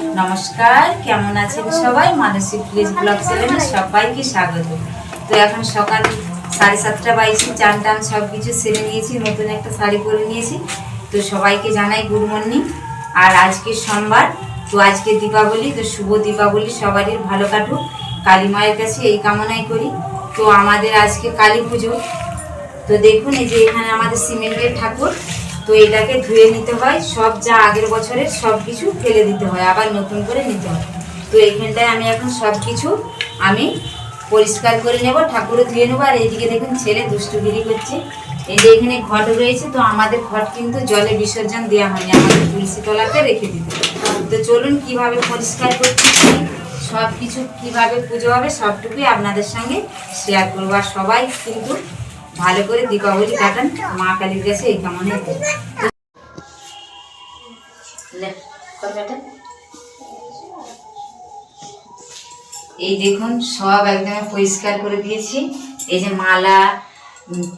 নমস্কার, কেমন আছেন সবাই? মানসিক প্লিজ ব্লগ চ্যানেলে সবাইকে স্বাগত। তো এখন সকাল সাড়ে সাতটা বাইশে, চান টান সব কিছু সেরে নিয়েছি, নতুন একটা শাড়ি পরে নিয়েছি। তো সবাইকে জানাই গুড মর্নিং। আর আজকে সোমবার, তো আজকে দীপাবলি, তো শুভ দীপাবলি সবারই, ভালো কাটুক। কালী মায়ের কাছে এই কামনাই করি। তো আমাদের আজকে কালী পুজো। তো দেখুন, এই যে এখানে আমাদের সিমেন্টের ঠাকুর। তো এটাকে ধুয়ে নিতে হয়, সব যা আগের বছরের সব কিছু ফেলে দিতে হয়, আবার নতুন করে নিতে হয়। তো এইখানটায় আমি এখন সব কিছু আমি পরিষ্কার করে নেব ঠাকুরে ধুয়ে নেব, আর এইদিকে দেখুন ছেলে দুষ্টুগিরি করছে। এই যে এখানে ঘট রয়েছে, তো আমাদের ঘট কিন্তু জলে বিসর্জন দেওয়া হয়নি, আমাদের তুলসী তলাতে রেখে দিতে তো চলুন কীভাবে পরিষ্কার করছি সব কিছু কীভাবে পুজো হবে, সবটুকুই আপনাদের সঙ্গে শেয়ার করব। আর সবাই কিন্তু ভালো করে দীপাবলি কাটান, মা কালীর কাছে এই কামনে এই দেখুন, সব একদম পরিষ্কার করে দিয়েছি। এই যে মালা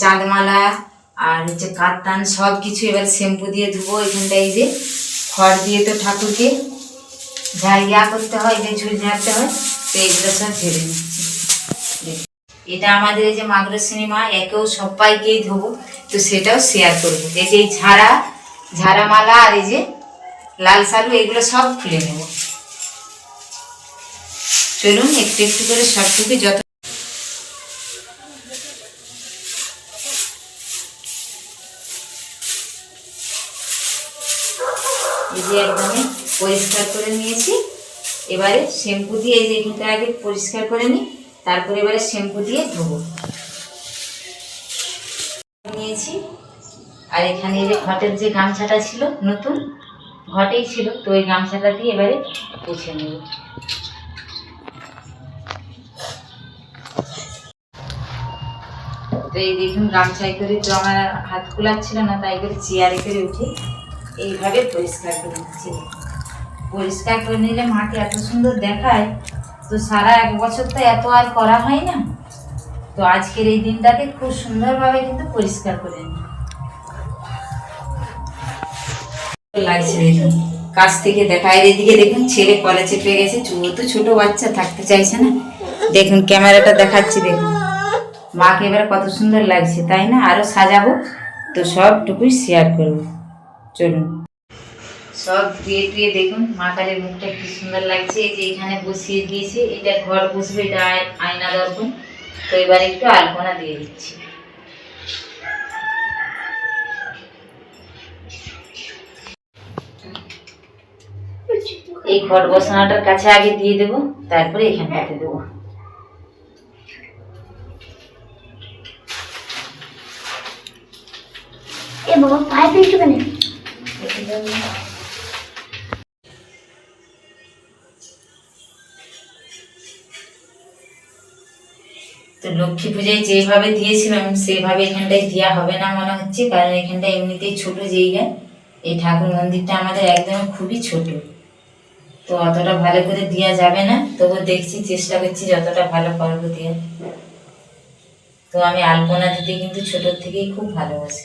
চাঁদমালা আর হচ্ছে কাতান সব কিছু এবার শ্যাম্পু দিয়ে ধুবো এখানটা, এই যে খড় দিয়ে তো ঠাকুরকে যা ইয়া করতে হয়, যে ঝুল ঝাড়তে হয়, তো এইগুলো সব ঝেড়ে নিচ্ছি। এটা আমাদের এই যে মাগুর সিনেমা, একেও সবাইকেই ধোবো। তো সেটাও শেয়ার করব। এই যে ঝাড়া ঝাড়া মালা আর এই যে লাল সালু, এগুলো সব খুলে নেব। চলুন, একটু একটু করে সবটুকু যত এই যে একদমই পরিষ্কার করে নিয়েছি। এবারে শ্যাম্পু দিয়ে এই যে এখানটা আগে পরিষ্কার করে নিই। তারপরে এবারে শ্যাম্পু দিয়ে ধোবো। নিয়েছি। আর এখানে যে ঘটের যে গামছাটা ছিল নতুন, ঘটেই ছিল, তো ওই গামছাটা দিয়ে এবারে পুছে নেব। তো এই দেখুন গামছাই করে তো আমার হাত কুলাচ্ছিল না, তাই করে চেয়ারে করে উঠে এইভাবে পরিষ্কার করে নিচ্ছি। পরিষ্কার করে নিলে মাকে এত সুন্দর দেখায় তো সারা এক বছর তো এত আর করা হয় না। তো আজকের এই দিনটাকে খুব সুন্দরভাবে কিন্তু পরিষ্কার করে নিই। দেখুন, কাছ থেকে দেখা। আর এদিকে দেখুন, ছেলে কলে চেপে গেছে। চুয়ো তো ছোট বাচ্চা, থাকতে চাইছে না। দেখুন, ক্যামেরাটা দেখাচ্ছি, দেখুন। মাকে এবার কত সুন্দর লাগছে, তাই না? আরও সাজাবো। তো সবটুকুই শেয়ার করব। চলুন। সব ধুয়ে টুয়ে দেখুন মা কালীর মুখটা কি সুন্দর লাগছে এই যে এখানে বসিয়ে দিয়েছে এটা ঘর বসবে এটা আয়না দর্পণ। তো এবার একটু আলপনা দিয়ে দিচ্ছি। এই ঘট বসানোটার কাছে আগে দিয়ে দেবো তারপরে এখানটাতে দেবো। এ বাবা পায়ে পিছু কেন? তো লক্ষ্মী পূজায় যেভাবে দিয়েছিলাম, সেভাবে এখানটায় দেওয়া হবে না মনে হচ্ছে। কারণ এখানটা এমনিতেই ছোট জায়গা। এই ঠাকুর মন্দিরটা আমাদের একদম খুবই ছোট। তো অতটা ভালো করে দেওয়া যাবে না। তবু দেখছি, চেষ্টা করছি যতটা ভালো পারব দেওয়া তো আমি আলপনা দিতে কিন্তু ছোটোর থেকেই খুব ভালোবাসি।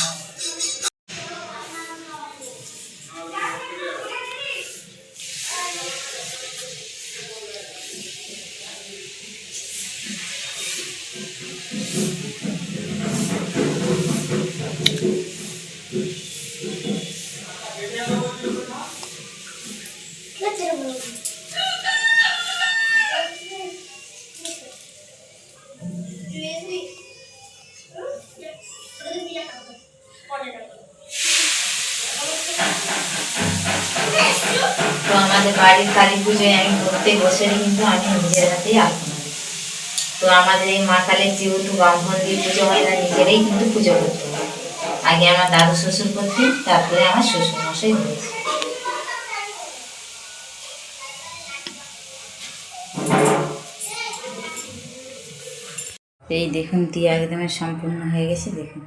তো আমাদের বাড়ির কালী পুজোয় আমি প্রত্যেক বছরই কিন্তু আমি নিজের হাতেই আলপনা তো আমাদের এই মা কালীর যেহেতু ব্রাহ্মণ দিয়ে পুজো হয় না নিজেরাই কিন্তু পুজো করতে হয়। আগে আমার দাদু শ্বশুর করতেন তারপরে আমার শ্বশুর মশাই হয়েছে। এই দেখুন দিয়ে একদমই সম্পূর্ণ হয়ে গেছে, দেখুন।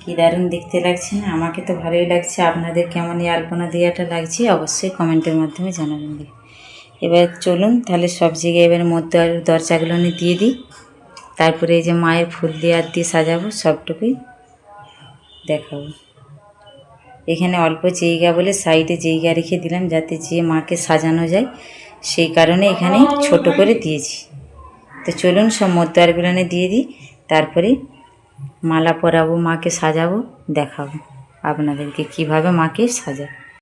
কি দারুণ দেখতে লাগছে না? আমাকে তো ভালোই লাগছে। আপনাদের কেমন এই আলপনা দেওয়াটা লাগছে, অবশ্যই কমেন্টের মাধ্যমে জানাবেন এবার চলুন, তাহলে সব জায়গায় এবার মধ্যে দরজাগুলো দিয়ে দিই। তারপরে এই যে মায়ের ফুল দেওয়ার দিয়ে সাজাবো, সবটুকুই দেখাবো। এখানে অল্প জায়গা বলে সাইডে জায়গা রেখে দিলাম, যাতে যে মাকে সাজানো যায়, সেই কারণে এখানে ছোট করে দিয়েছি। তো চলুন সব মদ্দারগুলো দিয়ে দিই, তারপরে মালা পরাবো, মাকে সাজাবো, দেখাবো আপনাদেরকে কীভাবে মাকে সাজাবো।